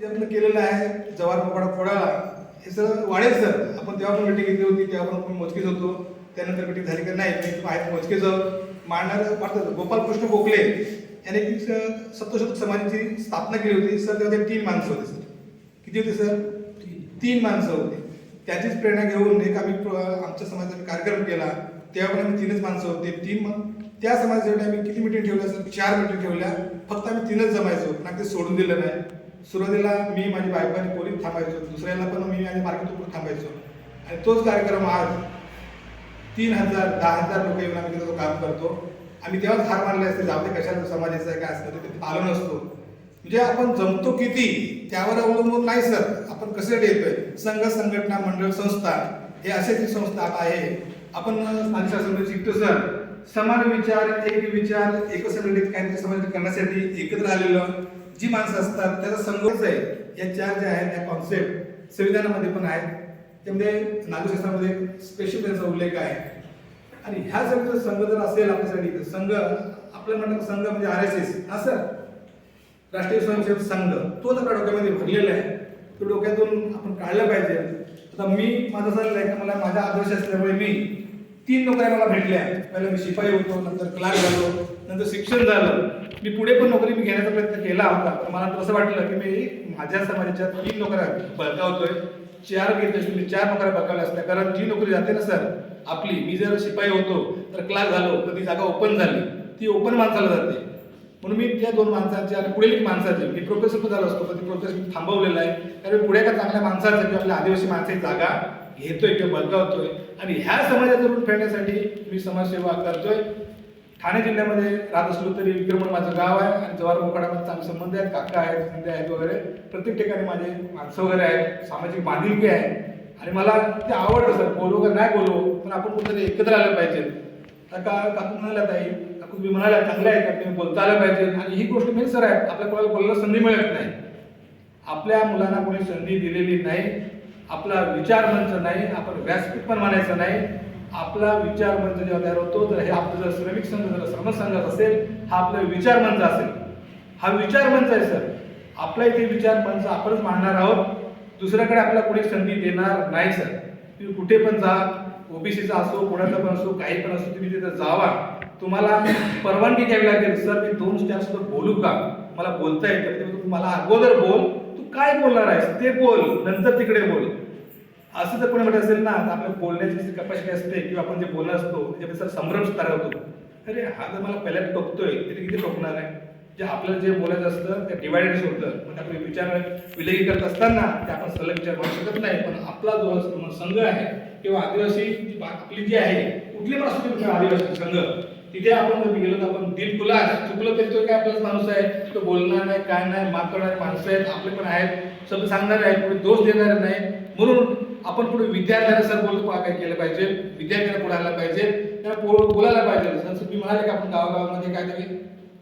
जे आपलं केलेलं आहे जवार मोकळा फोडाळा हे सर वाढेल सर. आपण तेव्हा पण मिटिंग घेतली होती तेव्हा पण आपण मोजकेच होतो. त्यानंतर मिटिंग झाली का नाही मी आहेत मोजकेच. आहोत मांडणार वाटतं गोपालकृष्ण गोखले याने एक स- समाजाची स्थापना केली होती. सर तेव्हा ते तीन माणसं होते सर. किती होते सर? तीन माणसं होते. त्याचीच प्रेरणा घेऊन एक आम्ही आमच्या समाजाचा कार्यक्रम केला. तेव्हा पण आम्ही तीनच माणसं होते. तीन मग त्या समाजासाठी आम्ही किती मिटिंग ठेवल्या सर? चार मिटिंग ठेवल्या. फक्त आम्ही तीनच जमायचो. पण आम्ही ते सोडून दिलं नाही. सुरुवातीला मी माझी बायको आणि पोलीस थांबायचो. दुसऱ्याला पण मी आणि मार्केट थांबायचो. आणि तोच कार्यक्रम आज तीन हजार दहा हजार लोक येऊन आम्ही तिथं काम करतो. आम्ही तेव्हाच हार मानले असते जाऊ दे कशाला समाजाचं आहे काय असतं ते पालन आलो नसतो. म्हणजे आपण जमतो किती त्यावर अवलंबून नाही सर. आपण कसे येतोय? संघ संघटना मंडळ संस्था हे असे ती संस्था आहे. आपण स्थानिक शासनाचे शिकतो सर. समान विचार एक विचार एकसंघटित काहीतरी समाज करण्यासाठी एकत्र आलेलं. जी माणसं असतात त्याचा संघच आहे या चार ज्या आहेत त्या कॉन्सेप्ट संविधानामध्ये पण आहेत. त्यामध्ये नागरिकशास्त्रामध्ये स्पेशल त्यांचा उल्लेख आहे. आणि ह्या सगळं संघ जर असेल आपल्यासाठी तर संघ आपलं म्हणतात संघ म्हणजे आर एस एस हा सर राष्ट्रीय स्वयंसेवक संघ तो तर डोक्यामध्ये भरलेला आहे. तो डोक्यातून आपण काढलं पाहिजे. आता मी माझं असं आहे का मला माझा आदर्श असल्यामुळे मी तीन नोकऱ्या मला भेटल्या. पहिला मी शिपाई होतो नंतर क्लार्क झालो नंतर शिक्षण झालं. मी पुढे पण नोकरी मी घेण्याचा प्रयत्न केला होता. पण मला तर असं वाटलं की मी माझ्या समाजाच्या तीन नोकऱ्या बळकावतोय. चार घेतले असते मी चार नोकऱ्या बळकावल्या असत्या. कारण जी नोकरी जाते ना सर आपली मी जर शिपाई होतो तर क्लार्क झालो तर ती जागा ओपन झाली ती ओपन माणसाला जाते. म्हणून मी त्या दोन माणसांची आणि पुढील एक माणसाचे मी प्रोफेसर पण झालो असतो पण ती प्रोफेसर थांबवलेला थांबवलेलं आहे. कारण पुढे का चांगल्या माणसाचं किंवा आपल्या आदिवासी माणसाची जागा घेतोय किंवा बळकावतोय आणि ह्या समाजातून रूप फेडण्यासाठी मी समाजसेवा करतोय. ठाणे जिल्ह्यामध्ये राहत असलो तरी विक्रमण माझं गाव आहे आणि जवार मोकाडामध्ये चांगले संबंध आहेत काका आहेत संध्या आहेत वगैरे. प्रत्येक ठिकाणी माझे माणसं वगैरे आहेत सामाजिक बांधिलकी आहे. आणि मला ते आवडतं सर बोलू का नाही बोलू पण आपण कुठेतरी एकत्र आलं पाहिजे. आता का काकू म्हणाल्या ताई काकू मी म्हणाल्या चांगलं आहे का? तुम्ही बोलता आलं पाहिजे. आणि ही गोष्ट मेन सर आहे आपल्या कोणाला बोलायला संधी मिळत नाही. आपल्या मुलांना कोणी संधी दिलेली नाही. आपला विचार मंच नाही आपण व्यासपीठ पण म्हणायचं नाही. आपला विचार मंच जेव्हा तयार होतो तर हे आपलं जर श्रमिक संघ जर श्रमसंघात असेल हा आपला विचार मंच असेल. हा विचार मंच आहे सर. आपला इथे विचार मंच आपणच मांडणार आहोत. दुसऱ्याकडे आपल्याला कोणी संधी देणार नाही सर. तुम्ही कुठे पण जा ओबीसीचा असो कोणाचा पण असो काही पण असो तुम्ही तिथे जावा. तुम्हाला परवानगी घ्यावी लागेल सर. मी दोन स्टॅप बोलू का? मला बोलता येतं तुम्हाला अगोदर बोल. तू काय बोलणार आहेस? ते बोल. नंतर तिकडे बोल. असं जर कोणी म्हणत असेल ना तर आपल्या बोलण्याची जी कपॅसिटी असते किंवा आपण जे बोलणार असतो त्याच्यापेक्षा संभ्रम सुद्धा अरे हा जर मला पहिल्यांदा टोकतोय तरी किती टोकणार आहे? जे आपल्याला जे बोलायचं असतं ते डिवायडेड होतं मग आपले विचार विलगी करत असताना ते आपण सलग विचार करू शकत नाही. पण आपला जो संघ आहे किंवा आदिवासी आपली जी आहे कुठली पण असू आदिवासी संघ तिथे आपण जर गेलो तर आपण दिल खुला चुकलं तरी तो काय आपलाच माणूस आहे. तो बोलणार नाही काय नाही माफ करणारे माणसं आहेत आपले पण आहेत. शब्द सांगणारे आहेत कोणी दोष देणारे नाही. म्हणून आपण पुढे विद्यार्थ्यांना सर बोलतो काय केलं पाहिजे. विद्यार्थ्यांना पुढे आलं पाहिजे. त्यांना बोलायला पाहिजे. जसं तुम्ही म्हणाले की आपण गावागावामध्ये काय तरी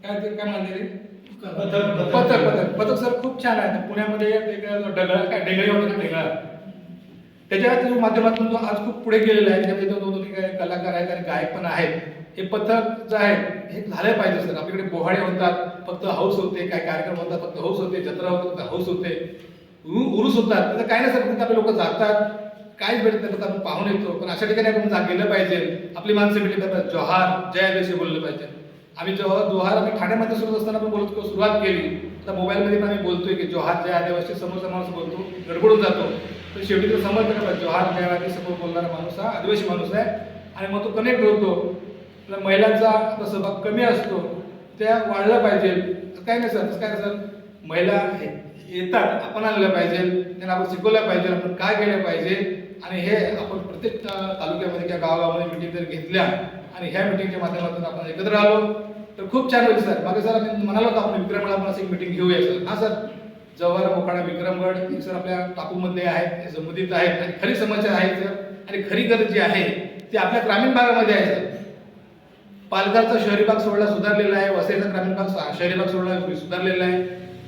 काय ते काय म्हणले रे? पथक पथक. पथक सर खूप छान आहे पुण्यामध्ये डगळा काय डेगळे होते ना त्याच्या माध्यमातून तो आज खूप पुढे गेलेला आहे त्यामध्ये तो दोन दोन काही कलाकार आहेत आणि गायक पण आहेत. हे पथक जे आहे हे झालं पाहिजे सर आपल्याकडे बोहाडे होतात फक्त हौस होते काय कार्यक्रम होतात फक्त हौस होते जत्रा होते फक्त हौस होते. उरुस होतात. त्याचं काय नाही सर फक्त आपले लोक जातात काहीच भेटत नाही आपण पाहून येतो. पण अशा ठिकाणी आपण जा गेलं पाहिजे. आपली माणसं भेटली पाहिजे. जोहार जय आदिवासी बोललं पाहिजे. आम्ही जोहार जोहार आम्ही ठाण्यामध्ये सुरू असताना पण बोलत सुरुवात केली. आता मोबाईलमध्ये पण आम्ही बोलतोय की जोहार जय आदिवासी समोरचा माणूस बोलतो गडबडून जातो. तर शेवटी तर समजतं का जोहार जय आदिवासी समोर बोलणारा माणूस हा आदिवासी माणूस आहे. आणि मग तो कनेक्ट होतो. महिलांचा आता सहभाग कमी असतो त्या वाढल्या पाहिजे काय नाही सर तसं काय नाही सर. महिला येतात आपण आणलं पाहिजे त्यांना आपण शिकवलं पाहिजे आपण काय केलं पाहिजे आणि हे आपण प्रत्येक तालुक्यामध्ये किंवा गावागावामध्ये मिटिंग जर घेतल्या आणि ह्या मिटिंगच्या माध्यमातून आपण एकत्र आलो तर खूप छान होईल सर. मागे सर आपण म्हणालो होतो आपण विक्रमगड आपण असं एक मिटिंग घेऊया सर. हा सर जव्हार मोकाडा विक्रमगड हे सर आपल्या टापूमध्ये आहेत हे संबंधित आहेत आणि खरी समस्या आहे सर. आणि खरी गरज जी आहे ती आपल्या ग्रामीण भागामध्ये आहे सर. पालघरचा शहरी भाग सोडला सुधारलेला आहे वसईचा ग्रामीण भाग शहरी भाग सोडला सुधारलेला आहे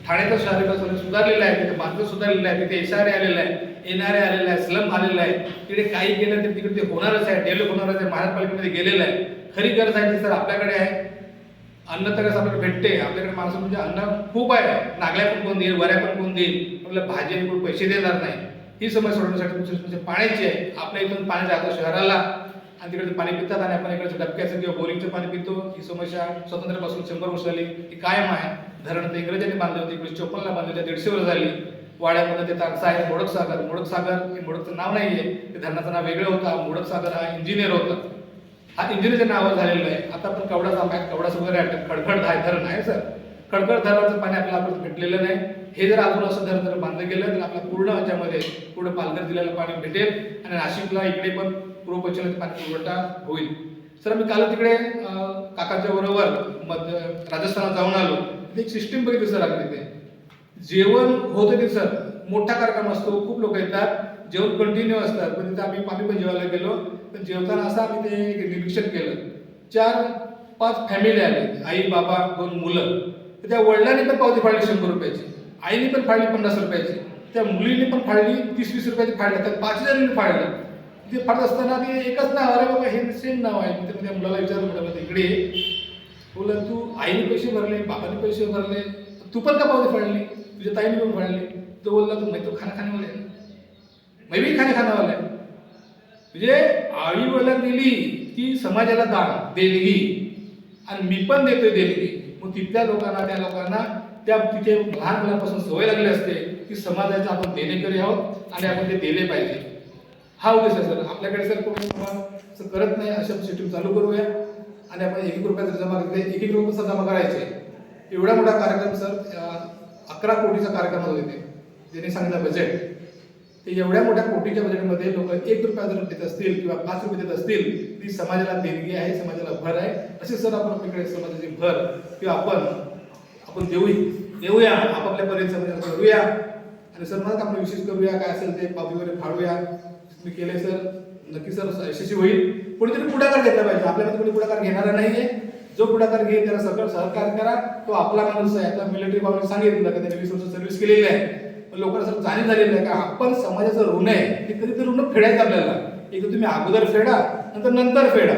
ठाण्याचा शहरी भाग सोडला सुधारलेला आहे तिथे बांधकाम सुधारलेलं आहे तिथे एस आर ए आहे एन आर ए आलेलं आहे स्लम आलेलं आहे. तिकडे काही केलं तर तिकडे ते होणारच आहे डेव्हलप होणारच आहे महानगरपालिकेमध्ये गेलेलं आहे. खरी गरज आहे ती सर आपल्याकडे आहे. अन्न तर आपल्याला भेटते आपल्याकडे माणसं म्हणजे अन्न खूप आहे. नागल्या पण कोण देईल वऱ्या पण कोण देईल आपल्याला भाजी कोण पैसे देणार नाही. ही समस्या सोडवण्यासाठी तुमची समस्या पाण्याची आहे. आपल्या इथून पाणी जातं शहराला आणि तिकडे पाणी पितात आणि आपण इकडचं डबक्याचं किंवा बोरिंगचं पाणी पितो. ही समस्या स्वातंत्र्यापासून शंभर वर्ष झाली ती कायम आहे. धरण ते इंग्रजांनी बांधले होते इकडे चोपन्नला बांधले होते दीडशे वर्ष झाली. वाड्यामध्ये ते तारसा आहे मोडक सागर मोडक सागर हे मोडकचं नाव नाही आहे ते धरणाचं नाव वेगळं होतं. मोडक सागर हा इंजिनियर होता. हा इंजिनियरच्या नावावर झालेलं आहे. आता आपण कवडा जाम आहे कवडाच वगैरे आहे. खडखड धाय धरण आहे सर. खडखड धरणाचं पाणी आपल्याला आपण भेटलेलं नाही. हे जर अजून असं धरण जर बांधलं गेलं तर आपल्या पूर्ण ह्याच्यामध्ये पूर्ण पालघर जिल्ह्याला पाणी भेटेल. आणि नाशिकला इकडे पण पूर्व पाणी पुरवठा होईल. सर मी काल तिकडे काकाच्या काकांच्या बरोबर मध्य राजस्थानात जाऊन आलो. एक सिस्टीम बघितली सर आपली ते जेवण होतं ते सर. मोठा कार्यक्रम असतो खूप लोक येतात. जेवण कंटिन्यू असतात पण तिथे आम्ही पाणी पण जेवायला गेलो. पण जेवताना असं आम्ही ते निरीक्षण केलं. चार पाच फॅमिली आले. आई बाबा दोन मुलं. तर त्या वडिलांनी पण पावती फाडली शंभर रुपयाची. आईने पण फाडली पन्नास रुपयाची. त्या मुलीने पण फाडली तीस वीस रुपयाची फाडली. तर पाच जणांनी फाडलं. ते फाडत असताना ते एकच नाव अरे बाबा हे सेम नाव आहे. मी म्हणजे त्या मुलाला विचारलं म्हटलं इकडे ये. बोला तू आईने पैसे भरले बाबाने पैसे भरले तू पण का पावती फाडली तुझ्या ताईने पण फाडली. तो बोलला तू मैं तो खाना खाने आहे. है ना. मैं भी म्हणजे आई वडिलांनी दिली ती समाजाला दान देणगी. आणि मी पण देतोय देणगी. मग तिथल्या लोकांना त्या लोकांना त्या तिथे लहान मुलांपासून सवय लागली असते की समाजाचं आपण देणेकरी आहोत आणि आपण ते दिले पाहिजे. हा उद्देश आहे सर. आपल्याकडे सर कोणी असं करत नाही अशा सिस्टीम चालू करूया. आणि आपण एक एक रुपया जर जमा केले एक एक रुपये जमा करायचे. एवढा मोठा कार्यक्रम सर अकरा कोटीचा कार्यक्रम होता तिथे ज्याने सांगितलं बजेट ते एवढ्या मोठ्या कोटीच्या बजेटमध्ये लोक एक रुपया जर देत असतील किंवा पाच रुपये देत असतील ती समाजाला देणगी आहे समाजाला भर आहे. असे सर आपण आपल्याकडे समाजाची भर किंवा आपण आपण देऊ देऊया आपापल्या पर्यंत समाजाला करूया. आणि सर मग आपण विशेष करूया काय असेल ते पावती वगैरे फाडूया. मी केले सर नक्की सर यशस्वी होईल. कोणीतरी पुढाकार घेतला पाहिजे. आपल्यामध्ये कोणी पुढाकार घेणारा नाहीये. जो पुढाकार घेईल त्याला सकल सहकार करा. तो आपला माणूस आहे. आता मिलिटरी भावने सांगितलं का त्याने वीस वर्ष सर्व्हिस केलेली आहे. लोकांना सर जाणीव झालेली आहे का आपण समाजाचं ऋण आहे. ते कधी ते ऋण फेडायचं आपल्याला. एक तुम्ही अगोदर फेडा नंतर नंतर फेडा.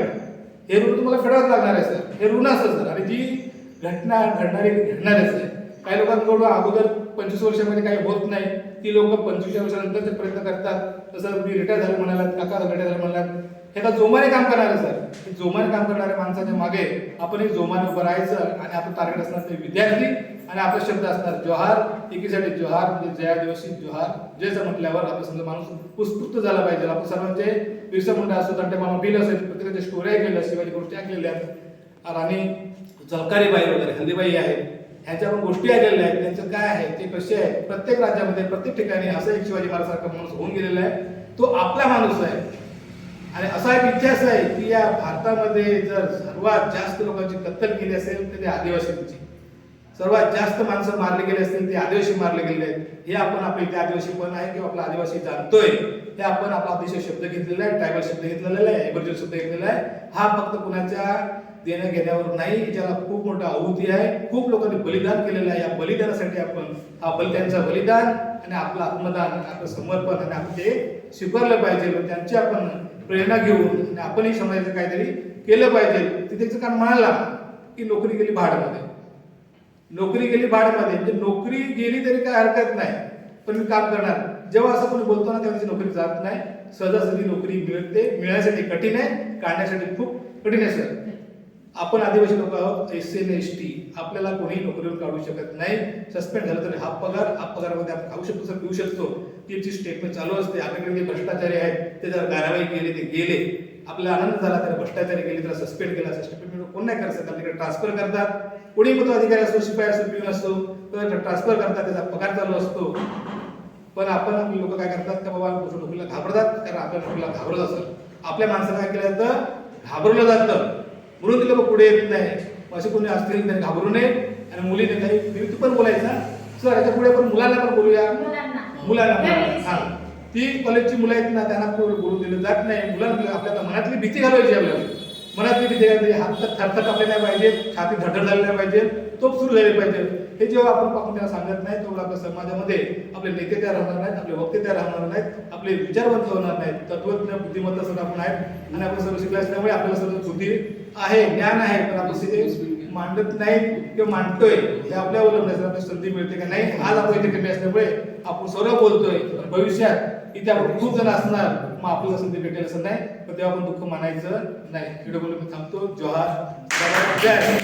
हे ऋण तुम्हाला फेडावंच लागणार आहे सर हे ऋण असतं सर आणि जी घटना घडणारी घडणारच आहे. काही लोकांकडून अगोदर पंचवीस वर्षामध्ये काही होत नाही. ती लोक पंचवीस वर्षानंतर ते प्रयत्न करतात. तसं मी रिटायर झाले म्हणालात काका रिटायर झालं म्हणालात. हे आता जोमाने काम करणार सर जोमाने काम करणाऱ्या माणसाच्या मागे आपण एक जोमाने उभं राहायचं आणि आपलं टार्गेट असणार ते विद्यार्थी आणि आपले शब्द असणार जोहार. एकीसाठी जोहार म्हणजे जया दिवशी जोहार. जयचं म्हटल्यावर आपला समजा माणूस उत्स्फूर्त झाला पाहिजे. आपण सर्वांचे बिरसा मुंडा असो तंटे मामा बिल असेल प्रत्येकाच्या स्टोऱ्या केल्या शिवाजी गोष्टी ऐकलेल्या. आणि जलकारी बाई वगैरे हल्दीबाई आहेत ह्याच्यावर गोष्टी आलेल्या आहेत. त्यांचं काय आहे? ते कसे आहे प्रत्येक राज्यामध्ये प्रत्येक ठिकाणी असं एक शिवाजी महाराजांसारखा माणूस होऊन गेलेला आहे. तो आपला माणूस आहे. आणि असा एक इतिहास आहे की या भारतामध्ये जर सर्वात जास्त लोकांची कत्तल केली असेल तर ते आदिवासींची. सर्वात जास्त माणसं मारले गेले असतील ते आदिवासी मारले गेले आहेत. हे आपण आपले इथे आदिवासी पण आहे किंवा आपला आदिवासी जाणतोय. हे आपण आपला अतिशय शब्द घेतलेला आहे ट्रायबल शब्द घेतलेला आहे एबर्जन शब्द घेतलेला आहे. हा फक्त कुणाच्या देण्या घेण्यावर नाही ज्याला खूप मोठा आहुती आहे. खूप लोकांनी बलिदान केलेलं आहे. या बलिदानासाठी आपण हा बल त्यांचा बलिदान आणि आपलं आत्मदान आणि आपलं समर्पण आणि आपण ते स्वीकारलं पाहिजे. त्यांची आपण प्रेरणा घेऊन आणि आपणही समाजाचं काहीतरी केलं पाहिजे. तिथेच कारण म्हणाला की नोकरी गेली भाडमध्ये. नोकरी गेली भाडमध्ये. म्हणजे नोकरी गेली तरी काय हरकत नाही. पण मी काम करणार. जेव्हा असं कोणी बोलतो ना तेव्हा नोकरी जात नाही. सहजासहजी नोकरी मिळते. मिळण्यासाठी कठीण आहे. काढण्यासाठी खूप कठीण आहे सर. आपण आदिवासी लोक आहोत एस एन एस टी आपल्याला कोणीही नोकरीवर काढू शकत नाही. सस्पेंड झालं तरी हा पगार हा पगारामध्ये आपण खाऊ शकतो सर. पिऊ शकतो. ती स्टेटमेंट चालू असते. आपल्याकडे जे भ्रष्टाचारी आहेत ते जर कारवाई केली ते गेले. आपल्याला आनंद झाला त्याला भ्रष्टाचारी केली त्याला सस्पेंड केला. सस्पेंड म्हणजे कोण नाही करत आपल्याकडे ट्रान्सफर करतात. कोणी पण तो अधिकारी असतो शिपाई असतो पिऊन असतो तर ट्रान्सफर करतात त्याचा पगार चालू असतो. पण आपण आपली लोक काय करतात का बाबा नोकरीला घाबरतात? कारण आपल्या नोकरीला घाबरत असत आपल्या माणसाला काय केलं जातं? घाबरवलं जातं. म्हणून ते लोक पुढे येत नाही. असे कोणी असतील त्यांनी घाबरू नये. आणि मुलीने काही मी तू पण बोलायचं. सर याच्यापुढे पण मुलांना पण बोलूया. मुलांना. हा. ती कॉलेजची मुलं आहेत ना त्यांना पुढे बोलू दिलं जात नाही. मुलांना आपल्या मनातली भीती घालवायची आपल्याला. मनातली भीती घालवायची. हात थरथर कापले नाही पाहिजे. छाती धडधड झाली नाही पाहिजे. तोप सुरू झाली पाहिजे. हे जेव्हा आपण आपण त्याला सांगत नाही तेवढं आपल्या समाजामध्ये आपले नेते तयार होणार नाहीत आपले वक्ते तयार होणार नाहीत आपले विचारवंत होणार नाहीत. तत्वज्ञ बुद्धिमत्ता सुद्धा आपण आहेत. आणि आपण सर्व शिकले असल्यामुळे आपल्याला सर्व बुद्धी आहे ज्ञान आहे पण आपण तिथे मांडत नाही किंवा मांडतोय हे आपल्या अवलंबून आपली संधी मिळते का नाही आज आपण इथे कमी असल्यामुळे आपण सर्व बोलतोय पण भविष्यात इथे आपण खूप जण असणार मग आपल्याला संधी भेटेल असं नाही. पण तेव्हा आपण दुःख मानायचं नाही. व्हिडिओ बोलून मी थांबतो. जोहार. जय